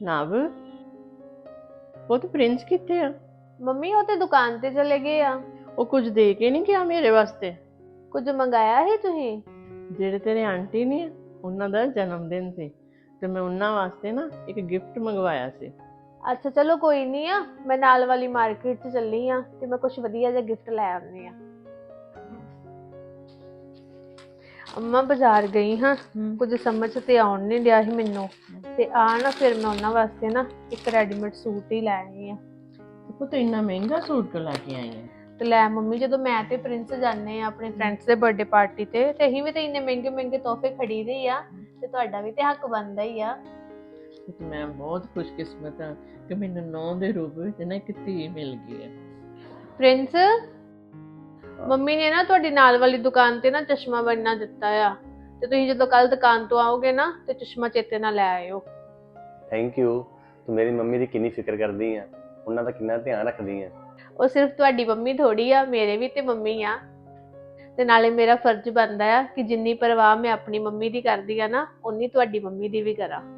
ਨਵ ਉਹ ਤਾਂ ਪ੍ਰਿੰਸ ਕਿੱਥੇ ਆ ਮੰਮੀ ਉਹ ਤੇ ਦੁਕਾਨ ਤੇ ਚਲੇ ਗਏ ਆ ਉਹ ਕੁਝ ਦੇ ਕੇ ਨਹੀਂ ਗਿਆ ਮੇਰੇ ਵਾਸਤੇ ਕੁਝ ਮੰਗਾਇਆ ਸੀ ਤੁਸੀਂ ਜਿਹੜੇ ਤੇਰੇ ਆਂਟੀ ਨੇ ਉਹਨਾਂ ਦਾ ਜਨਮ ਦਿਨ ਸੀ ਤੇ ਮੈਂ ਉਹਨਾਂ ਵਾਸਤੇ ਨਾ ਇੱਕ ਗਿਫਟ ਮੰਗਵਾਇਆ ਸੀ ਅੱਛਾ ਚਲੋ ਕੋਈ ਨਹੀਂ ਆ ਮੈਂ ਨਾਲ ਵਾਲੀ ਮਾਰਕੀਟ 'ਚ ਚੱਲੀ ਆ ਤੇ ਮੈਂ ਕੁਝ ਵਧੀਆ ਜਿਹਾ ਗਿਫਟ ਲੈ ਆਉਣੀ ਆ ਅੰਮਾ ਬਾਜ਼ਾਰ ਗਈ ਹਾਂ ਕੁਝ ਸਮਝ ਤੇ ਆਉਣ ਨਹੀਂ ਡਿਆ ਸੀ ਮੈਨੂੰ। ਤੇ ਆ ਨਾ ਫਿਰ ਮੈਂ ਉਹਨਾਂ ਵਾਸਤੇ ਨਾ ਇੱਕ ਰੈਡੀਮੇਡ ਸੂਟ ਹੀ ਲੈਣੀ ਆ। ਉਹ ਤਾਂ ਇੰਨਾ ਮਹਿੰਗਾ ਸੂਟ ਕਿਉਂ ਲੈ ਕੇ ਆਈ ਹੈ ਤੇ ਲੈ ਮੰਮੀ ਜਦੋਂ ਮੈਂ ਤੇ ਪ੍ਰਿੰਸ ਜਾਂਦੇ ਆ ਆਪਣੇ ਫਰੈਂਡਸ ਦੇ ਬਰਥਡੇ ਪਾਰਟੀ ਤੇ ਤੇ ਅਸੀਂ ਵੀ ਤੇ ਇੰਨੇ ਮਹਿੰਗੇ ਮਹਿੰਗੇ ਤੋਹਫੇ ਖਰੀਦੇ ਹੀ ਆ। ਤੇ ਤੁਹਾਡਾ ਵੀ ਤੇ ਹੱਕ ਬਣਦਾ ਹੀ ਆ। ਤੇ ਮੈਂ ਬਹੁਤ ਖੁਸ਼ਕਿਸਮਤ ਹਾਂ ਕਿ ਮੈਨੂੰ ਨੌਂ ਦੇ ਰੂਪ ਵਿੱਚ ਨਾ ਇੱਕ ਧੀ ਮਿਲ ਗਈ ਹੈ। ਪ੍ਰਿੰਸ ਮੰਮੀ ਨੇ ਨਾ ਤੁਹਾਡੀ ਨਾਲ ਵਾਲੀ ਦੁਕਾਨ ਤੇ ਨਾ ਚਸ਼ਮਾ ਬਣਨਾ ਦਿੱਤਾ ਆ। ਤੇ ਤੁਸੀਂ ਜਦੋਂ ਕੱਲ ਦੁਕਾਨ ਤੋਂ ਆਓਗੇ ਨਾ ਤੇ ਚਸ਼ਮਾ ਚੇਤੇ ਨਾਲ ਲੈ ਆਇਓ। ਥੈਂਕ ਯੂ ਤੂੰ ਮੇਰੀ ਮੰਮੀ ਦੀ ਕਿੰਨੀ ਫਿਕਰ ਕਰਦੀ ਆ। ਉਹਨਾਂ ਦਾ ਕਿੰਨਾ ਧਿਆਨ ਰੱਖਦੀ ਆ। ਉਹ ਸਿਰਫ ਤੁਹਾਡੀ ਮੰਮੀ ਥੋੜੀ ਆ ਮੇਰੇ ਵੀ ਤੇ ਮੰਮੀ ਆ। ਤੇ ਨਾਲੇ ਮੇਰਾ ਫਰਜ਼ ਬਣਦਾ ਆ ਕਿ ਜਿੰਨੀ ਪਰਵਾਹ ਮੈਂ ਆਪਣੀ ਮੰਮੀ ਦੀ ਕਰਦੀ ਆ ਨਾ ਉਨੀ ਤੁਹਾਡੀ ਮੰਮੀ ਦੀ ਵੀ ਕਰਾਂ।